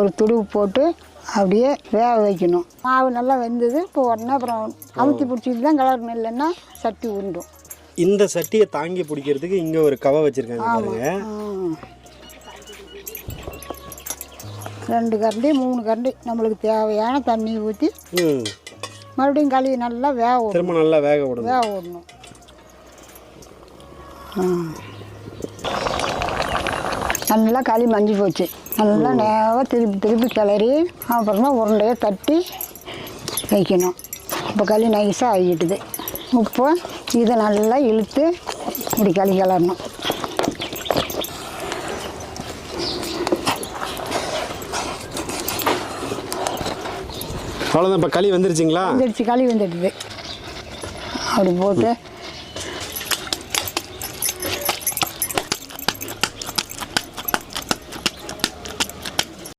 ஒரு துடுப்பு போட்டு அப்படியே வேக வைக்கணும். மாவு நல்லா வெந்தது இப்போ உடனே அப்புறம் அமுத்தி பிடிச்சிட்டு தான் கலர் இல்லைன்னா சட்டி உருண்டும். இந்த சட்டியை தாங்கி பிடிக்கிறதுக்கு இங்கே ஒரு கவை வச்சுருக்காங்க பாருங்க. ரெண்டு கரண்டி மூணு கரண்டி நம்மளுக்கு தேவையான தண்ணி ஊற்றி மறுபடியும் களி நல்லா வேக விடணும். திரும்ப நல்லா வேக விடணும். வேக விடணும். நல்லா களி மஞ்சி போச்சு. நல்லா நேவாக திருப்பி திருப்பி கிளறி அப்புறமா உருண்டையை தட்டி வைக்கணும். இப்போ களி நைஸாக ஆகிட்டுது இப்போ இதை நல்லா இழுத்து இப்படி களி கிளறணும். அவ்வளோதான் இப்போ களி வந்துருச்சுங்களா? வந்துடுச்சு களி வந்துடுது அப்படி போட்டு